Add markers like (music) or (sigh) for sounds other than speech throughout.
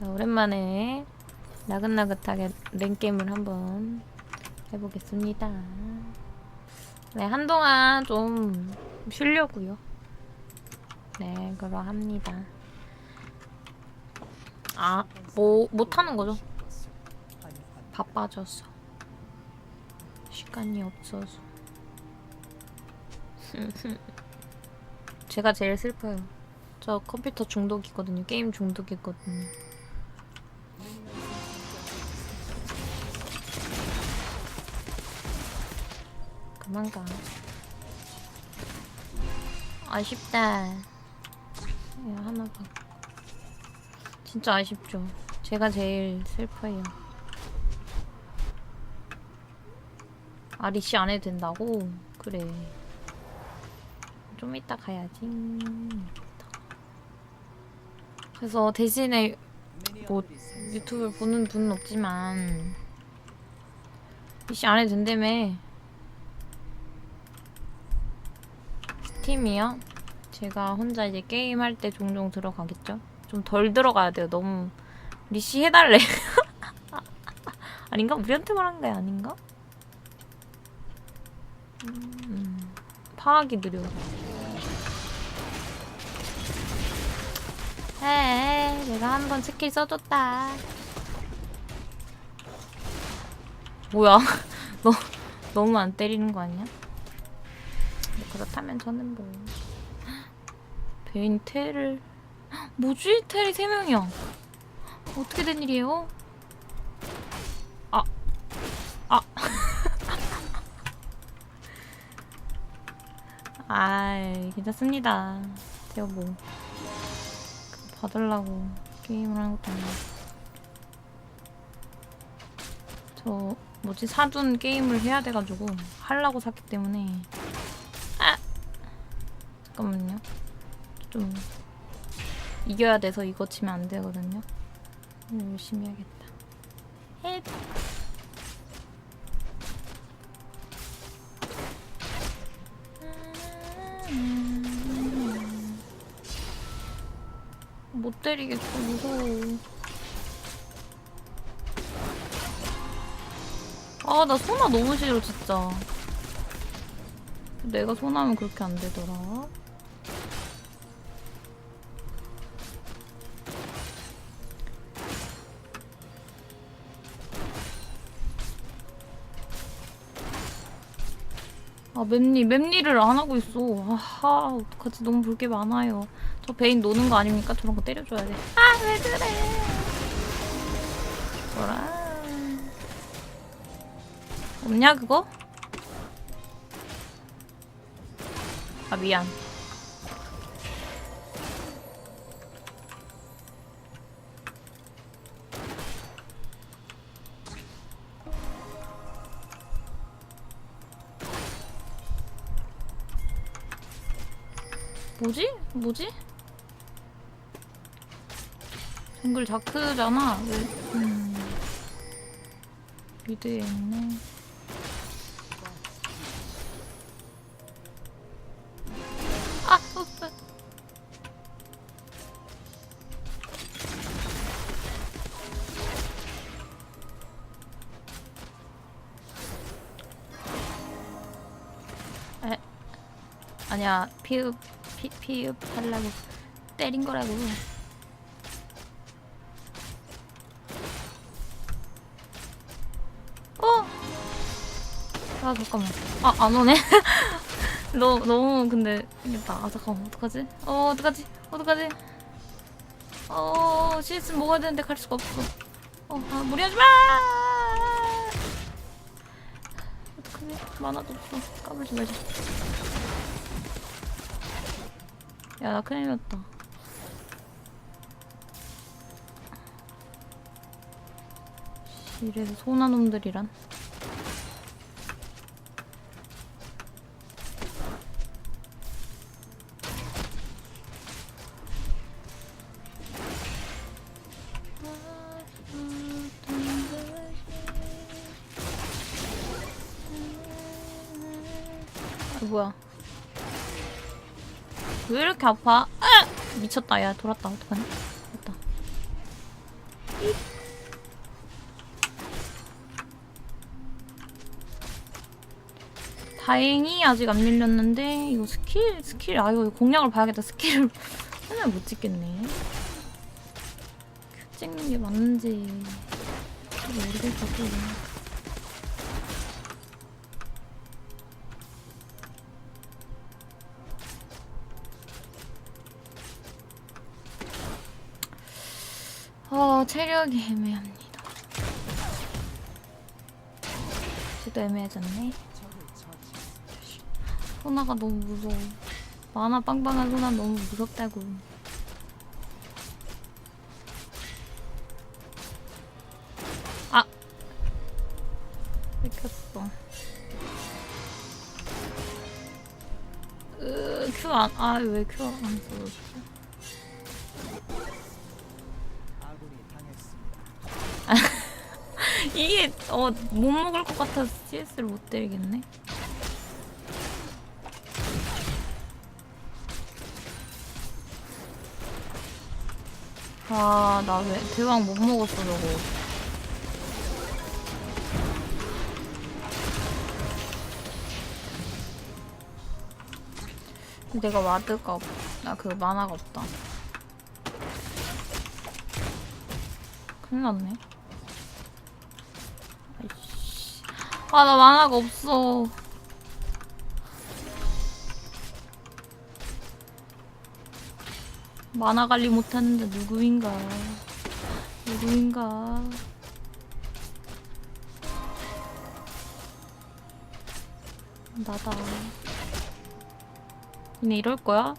자, 오랜만에 나긋나긋하게 랭게임을 한번 해보겠습니다. 네, 한동안 좀 쉬려고요. 네, 그러합니다. 아, 뭐 못하는 거죠? 바빠져서 시간이 없어서 (laughs) 제가 제일 슬퍼요. 저 컴퓨터 중독이거든요. 게임 중독이거든요. 그만 가. 아쉽다. 야, 하나 봐. 진짜 아쉽죠. 제가 제일 슬퍼요. 아, 리시 안 해도 된다고? 그래. 좀 이따 가야지. 그래서 대신에 뭐 유튜브를 보는 분은 없지만 리시 안 해도 된다며. 팀이요? 제가 혼자 이제 게임할 때 종종 들어가겠죠? 좀 덜 들어가야 돼요. 너무 리시 해달래. (laughs) 아닌가? 우리한테 말한 게 아닌가? 음, 파악이 느려. 에 내가 한 번 스킬 써줬다. 뭐야? (laughs) 너 너무 안 때리는 거 아니야? 그렇다면 저는 뭐 (gasps) 베인 텔을 (gasps) 뭐지? 텔이 세 명이야. 어떻게 된 일이에요? 아, 아. (laughs) 아이, 괜찮습니다. 제가 뭐, 봐달라고 게임을 하는 것도 아니고. 저, 뭐지, 사둔 게임을 해야 돼가지고, 하려고 샀기 때문에. 아! 잠깐만요. 좀, 이겨야 돼서 이거 치면 안 되거든요. 열심히 해야겠다. 헷! 못 때리겠어 무서워 아 나 소나 너무 싫어 진짜 내가 소나면 그렇게 안 되더라 아 맵니 맵니를 안 하고 있어 아하 어떡하지 너무 볼 게 많아요 저 베인 노는 거 아닙니까? 저런 거 때려줘야 돼. 아, 왜 그래? 뭐라. 없냐, 그거? 아, 미안. 뭐지? 정글 자크잖아. 왜? 음. 미드에 있네. 아, 없어. 에, 아니야, 피읍, 피, 피읍 하려고 때린 거라고. 어? 아 잠깐만. 아 안 오네. (laughs) 너 너무 근데 생겼다. 아 잠깐만 어떡하지? 어 어떡하지? 어떡하지? 어 CS 먹어야 되는데 갈 수가 없어. 어 아, 무리하지 마. 어떡하지? 만화도 없어. 까불지 말자. 야 나 큰일 났다. 씨, 이래서 소나 놈들이란. 아, 뭐야? 왜 이렇게 아파? 아! 미쳤다. 야, 돌았다. 어떡하냐? 됐다. 다행히 아직 안 밀렸는데 이거 스킬 스킬 아 이거 공략을 봐야겠다 스킬을 (laughs) 맨날 못 찍겠네 큐 찍는 게 맞는지 잘 모르겠어 어 체력이 애매합니다 지도 애매해졌네 소나가 너무 무서워. 만화 빵빵한 소나 너무 무섭다고. 아! 안, 아, 왜 큐 안 써줬 이게, 어, 못 먹을 것 같아서 CS를 못 때리겠네? 아, 나왜 대왕 못 먹었어, 저거. 내가 와드가 없, 나 그 만화가 없다. 큰일 났네. 아, 나 만화가 없어. 만화 관리 못하는데 누구인가? 누구인가? 나다. 니네 이럴 거야?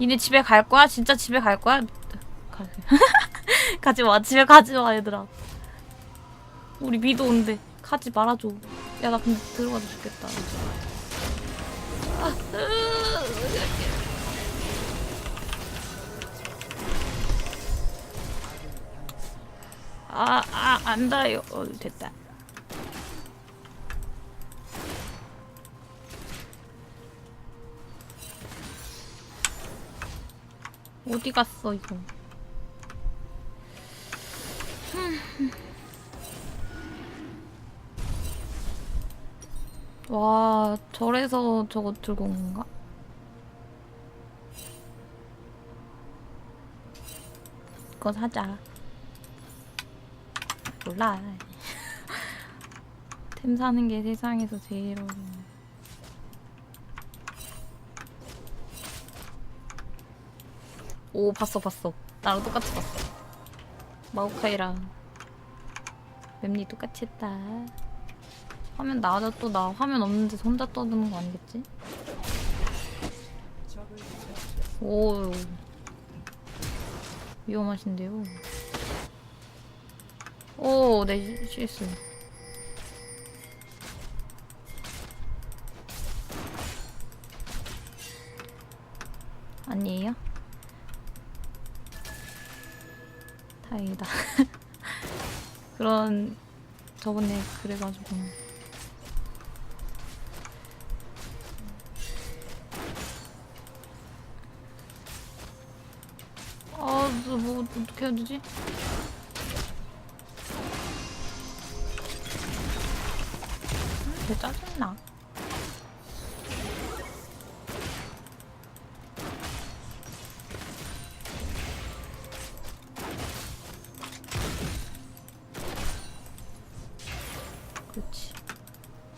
니네 집에 갈 거야? 진짜 집에 갈 거야? 가- (laughs) 가지 마. 집에 가지 마, 얘들아. 우리 미도 온대. 가지 말아줘. 야, 나 근데 들어가도 좋겠다. 아, 으, 아, 아, 안 닿아요. 어, 됐다. 어디 갔어, 이거? 와, 절에서 저거 들고 온 건가? 이거 사자. 몰라. (laughs) 템 사는 게 세상에서 제일 어려워. 오, 봤어, 봤어. 나랑 똑같이 봤어. 마오카이랑 맵니 똑같이 했다. 화면 나와도 또나 화면 없는데 혼자 떠드는 거 아니겠지? 오, 위험하신데요. 오, 네, 실수. 아니에요? 다행이다. (laughs) 그런 저번에 그래가지고 어떻게 해야 되지? 왜 짜증나? 그렇지.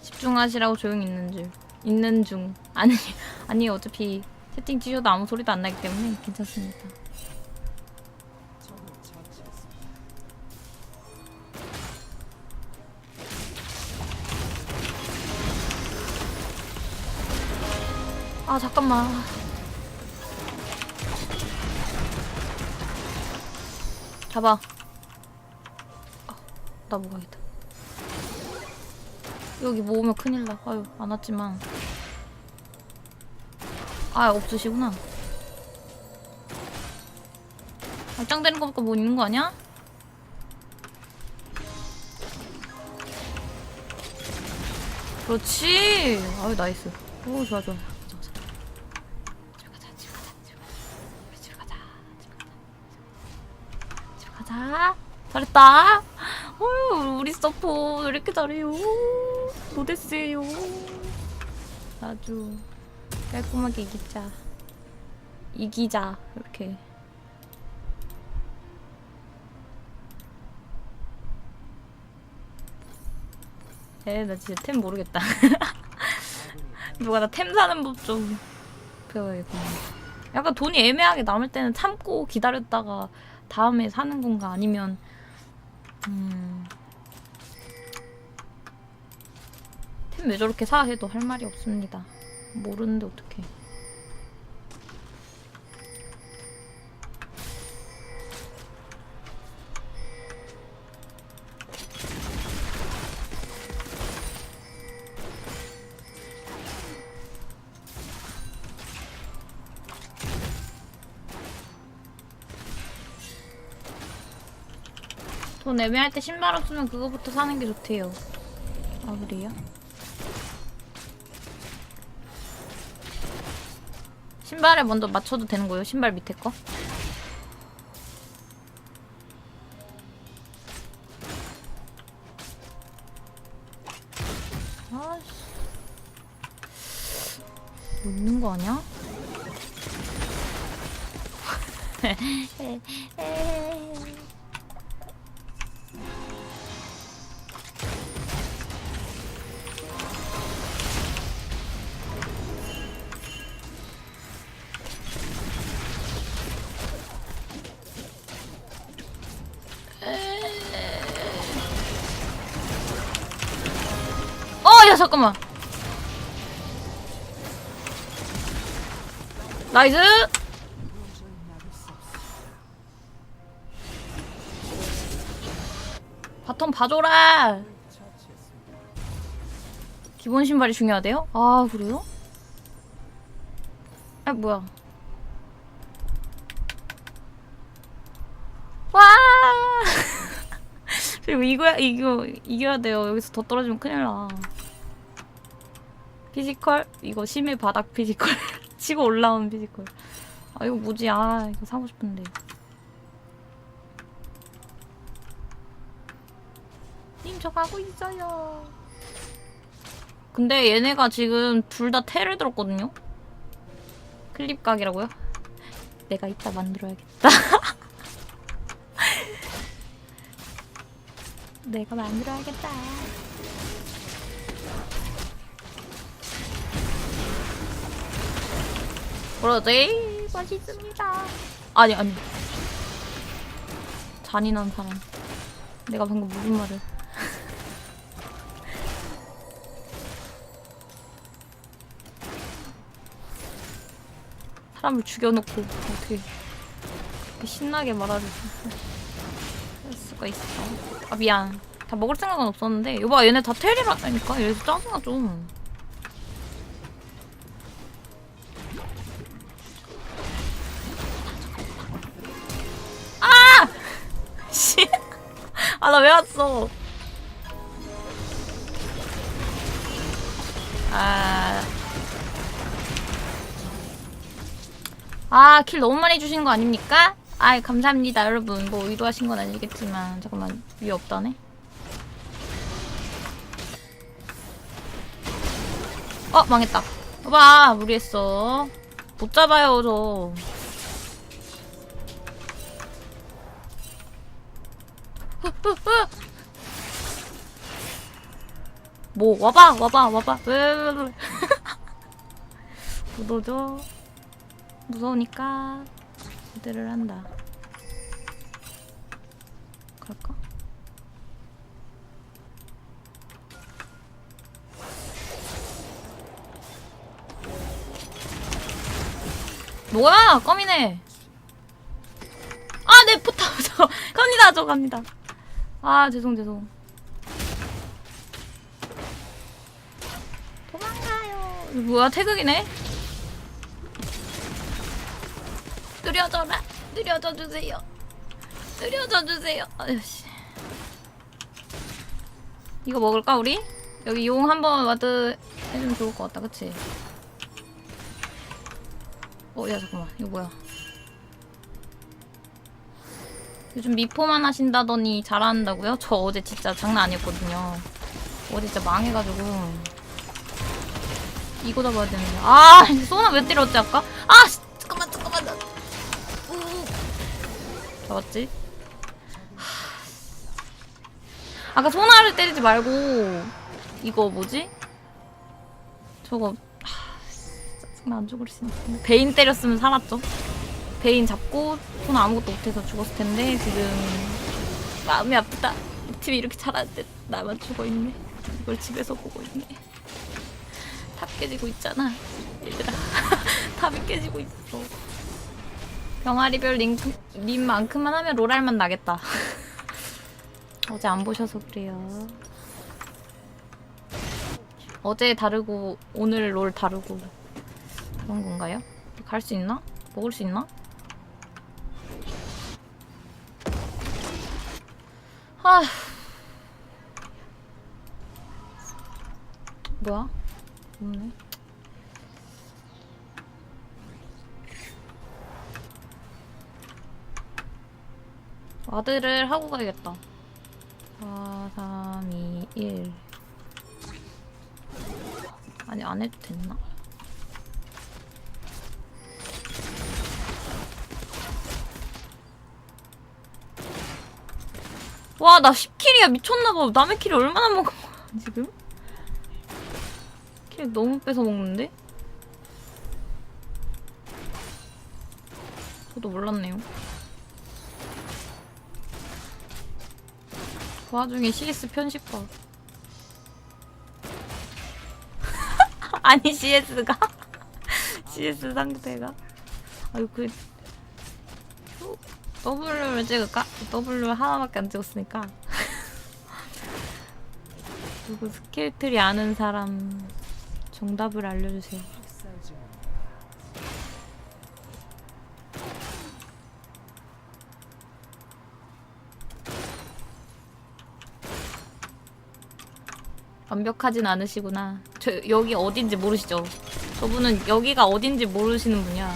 집중하시라고 조용히 있는 줄. 있는 중. 아니, (laughs) 아니 어차피 채팅 치셔도 아무 소리도 안 나기 때문에 괜찮습니다. 아 잠깐만. 잡아. 아, 나 뭐가 있다. 여기 모으면 큰일 나. 아유 안 왔지만. 아 없으시구나. 발장되는 거 보니까 뭐 있는 거 아니야? 그렇지. 아유 나이스. 오 좋아 좋아. 잘했다. 어휴, 우리 서포 왜 이렇게 잘해요? 못했어요. 아주 깔끔하게 이기자. 이기자. 이렇게. 에, 나 진짜 템 모르겠다. (laughs) 누가 나 템 사는 법 좀 배워야겠구나. 약간 돈이 애매하게 남을 때는 참고 기다렸다가 다음에 사는 건가 아니면 음. 템 왜 저렇게 사 해도 할 말이 없습니다. 모르는데 어떡해. 돈 애매할 때 신발 없으면 그거부터 사는 게 좋대요. 아 그래요? 신발에 먼저 맞춰도 되는 거예요? 신발 밑에 거? 어, 야, 잠깐만. 나이스! 바텀 봐줘라! 기본 신발이 중요하대요? 아, 그래요? 아, 뭐야. 와! (laughs) 그리고 이거야, 이거, 이겨야 돼요. 여기서 더 떨어지면 큰일 나. 피지컬? 이거 심해 바닥 피지컬. (laughs) 치고 올라온 피지컬. 아, 이거 뭐지? 아, 이거 사고 싶은데. 님, 저 가고 있어요. 근데 얘네가 지금 둘 다 테를 들었거든요? 클립 각이라고요? 내가 이따 만들어야겠다. (laughs) 내가 만들어야겠다. 그러지 맛있습니다. 아니 아니. 잔인한 사람. 내가 방금 무슨 말을? (laughs) 사람을 죽여놓고 어떻게 그렇게 신나게 말할 수가 있어? 아 미안. 다 먹을 생각은 없었는데 여봐 얘네 다 테리라니까 얘네서 짜증나 좀. 아, 나 왜 왔어? 아. 아, 킬 너무 많이 주신 거 아닙니까? 아이, 감사합니다, 여러분. 뭐, 의도하신 건 아니겠지만. 잠깐만, 위에 없다네? 어, 망했다. 봐봐, 무리했어. 못 잡아요, 저. 뭐 와봐 와봐 와봐. 왜왜왜 못 오죠? 무서우니까 기대를 한다. 갈까? 뭐야? 껌이네. 아네 포탑. 저 (laughs) 갑니다 저 갑니다 아 죄송 죄송. 도망가요. 뭐야 태극이네? 느려져라. 느려져 주세요. 느려져 주세요. 아유씨. 이거 먹을까 우리? 여기 용 한번 와드 해주면 좋을 것 같다 그치? 어야 잠깐만. 이거 뭐야 요즘 미포만 하신다더니 잘한다고요? 저 어제 진짜 장난 아니었거든요. 어제 진짜 망해가지고 이거 잡아야 되는데 아 소나 왜 때렸지 아까? 아 씨, 잠깐만 잠깐만 나 우. 잡았지? 하. 아까 소나를 때리지 말고 이거 뭐지? 저거 하, 짜증나 안 죽을 수 있는데 베인 때렸으면 살았죠 베인 잡고 소나 아무것도 못해서 죽었을 텐데 지금 마음이 아프다. 이 팀이 이렇게 잘하는데 나만 죽어있네. 이걸 집에서 보고 있네. 탑 깨지고 있잖아 얘들아. (laughs) 탑이 깨지고 있어. 병아리별 링크, 님만큼만 하면 롤할만 나겠다. (laughs) 어제 안 보셔서 그래요. 어제 다르고 오늘 롤 다르고 그런 건가요? 갈 수 있나? 먹을 수 있나? 아 뭐야? 없네. 와드를 하고 가야겠다. 4, 3, 2, 1. 아니, 안 해도 됐나? 와, 나 10킬이야. 미쳤나봐. 남의 킬을 얼마나 먹은 거야, 지금? 킬 너무 뺏어 먹는데? 저도 몰랐네요. 그 와중에 CS 편집봐. (laughs) 아니 CS가 (laughs) CS 상대가 아유 그 후, W를 찍을까? W 하나밖에 안 찍었으니까 (laughs) 누구 스킬트리 아는 사람 정답을 알려주세요. 완벽하진 않으시구나. 저 여기 어딘지 모르시죠? 저분은 여기가 어딘지 모르시는 분이야.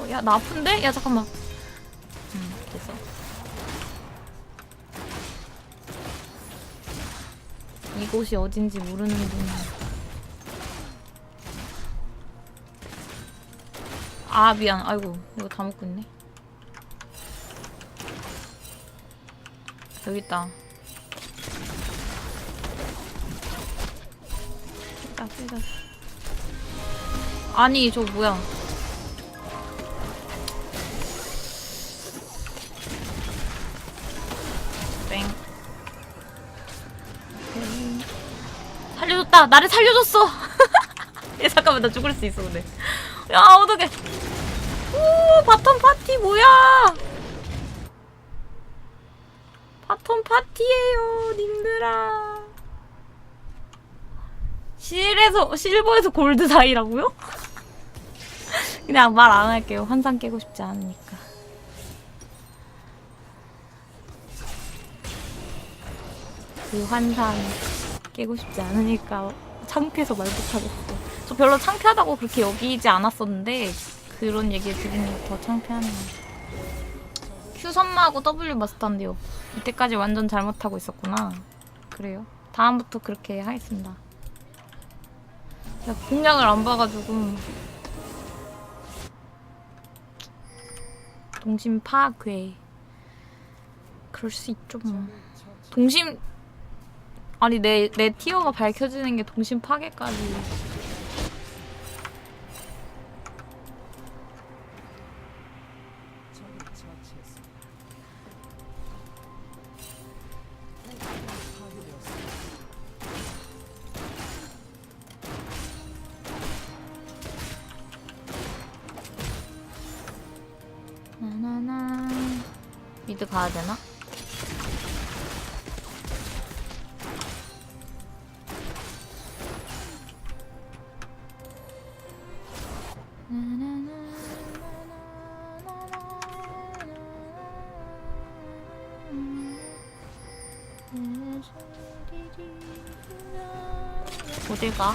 어, 야, 나 아픈데? 야, 잠깐만. 곳이 어딘지 모르는 분이야. 아, 미안. 아이고, 이거 다 먹고 있네. 여기 있다. 빼자, 빼자. 아니, 저 뭐야. 살려줬다! 나를 살려줬어! 얘 (laughs) 잠깐만, 나 죽을 수 있어, 근데. 야, 어떡해. 오, 바텀 파티 뭐야! 바텀 파티예요, 님들아. 실에서 실버에서 골드 사이라고요? (laughs) 그냥 말 안 할게요. 환상 깨고 싶지 않으니까. 그 환상 깨고 싶지 않으니까 창피해서 말 못하겠어. 저 별로 창피하다고 그렇게 여기지 않았었는데 그런 얘기 들으니 더 창피하네요. Q 선마하고 W 마스터인데요. 이때까지 완전 잘못하고 있었구나. 그래요. 다음부터 그렇게 하겠습니다. 야, 공략을 안 봐가지고 동심 파괴 그럴 수 있죠 뭐 동심 아니 내 내 티어가 밝혀지는 게 동심 파괴까지 나나나 미드 가야 되나? 어디가?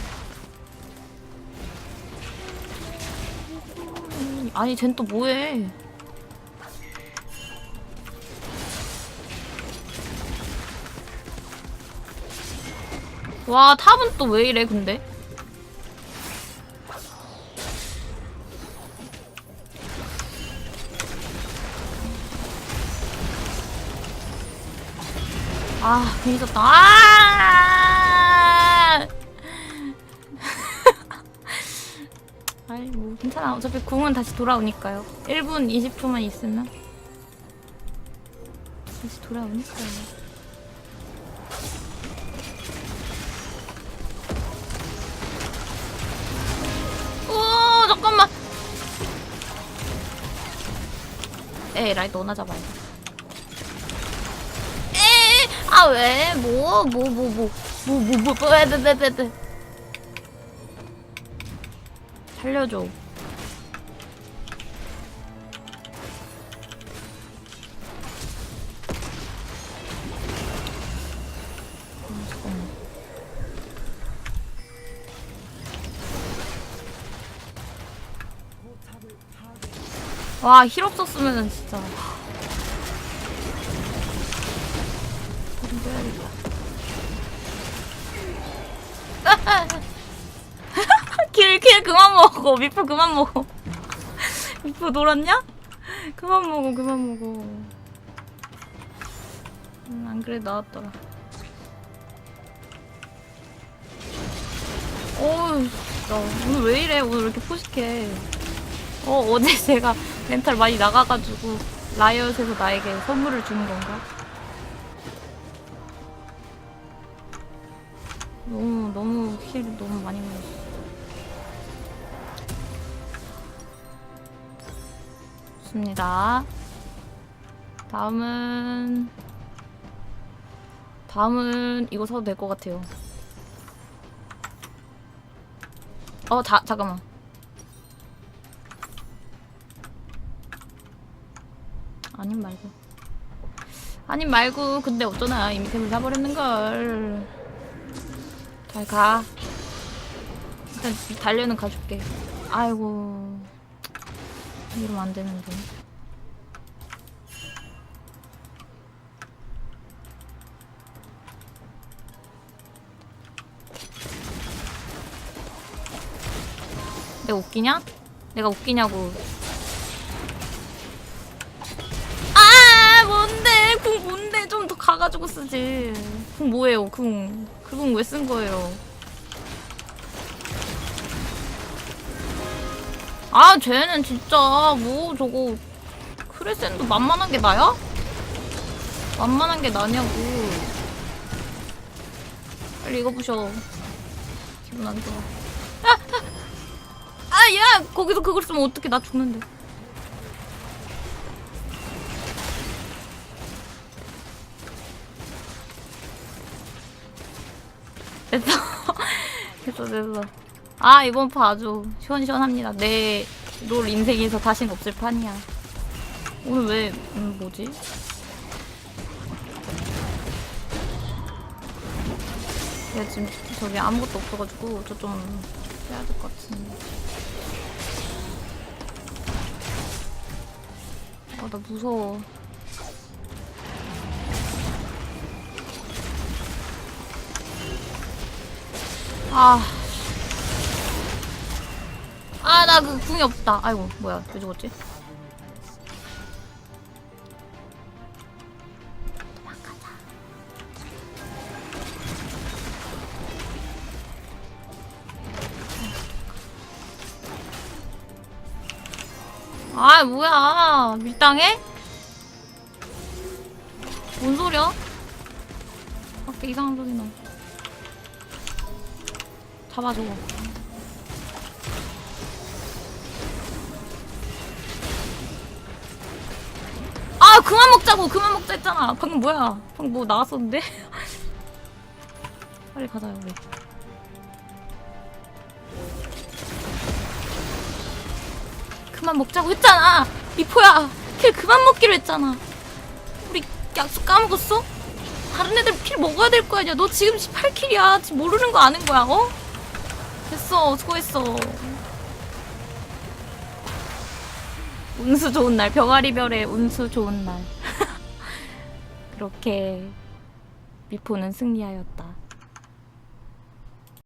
아니 쟨 또 뭐해? 와 탑은 또 왜 이래 근데? 아 괜히 졌다. 아! (laughs) 아이 뭐 괜찮아. 어차피 궁은 다시 돌아오니까요. 1분 20초만 있으면 다시 돌아오니까요. 오 잠깐만. 에라이 너나 잡아야 돼 에이 아왜뭐 뭐 뭐 뭐 뭐 뭐 뭐뭐왜왜왜왜 살려줘 음, 잠깐만. 와, 힐 없었으면은 진짜. (laughs) 길, 길 그만 먹어. 미프 그만 먹어. (laughs) 미프 놀았냐? 그만 먹어, 그만 먹어. 음, 안 그래, 나왔더라. 어우, 진짜. 오늘 왜 이래? 오늘 왜 이렇게 포식해? 어, 어제 (laughs) 제가 멘탈 많이 나가가지고 라이엇에서 나에게 선물을 주는 건가? 너무, 너무 힐 너무 많이 먹었어. 좋습니다. 다음은 다음은 이거 사도 될 것 같아요. 어, 자, 잠깐만. 아님 말고. 아님 말고. 근데 어쩌나 이미 템을 사버렸는 걸. 잘 가. 일단 달려는 가줄게. 아이고. 이러면 안 되는데. 내가 웃기냐? 내가 웃기냐고. 아 뭔데 궁 뭔데 좀 더 가가지고 쓰지. 궁 뭐예요 궁. 그궁왜쓴 거예요? 아 쟤는 진짜 뭐 저거 크레센도 만만한 게 나야? 만만한 게 나냐고. 빨리 이거 부셔. 기분 안 좋아. 아, 야! 거기서 그걸 쓰면 어떡해. 나 죽는데. 됐어. (laughs) 됐어, 됐어. 아, 이번 파 아주 시원시원합니다. 내 롤 인생에서 다신 없을 판이야. 오늘 왜, 음, 뭐지? 내가 지금 저기 아무것도 없어가지고 저좀 해야 될 것 같은데. 아, 나 무서워. 아. 아, 나 그 궁이 없다. 아이고, 뭐야. 왜 죽었지? 아, 뭐야. 밀당해? 뭔 소리야? 밖에 이상한 소리 나. 잡아줘. 아 그만 먹자고. 그만 먹자 했잖아. 방금 뭐야? 방금 뭐 나왔었는데? (laughs) 빨리 가자 우리 그만 먹자고 했잖아. 미포야 킬 그만 먹기로 했잖아. 우리 약속 까먹었어? 다른 애들 킬 먹어야 될 거 아니야. 너 지금 18킬이야. 지금 모르는 거 아는 거야 어? 됐어 수고했어. 운수 좋은 날 병아리 별의 운수 좋은 날. (laughs) 그렇게 미포는 승리하였다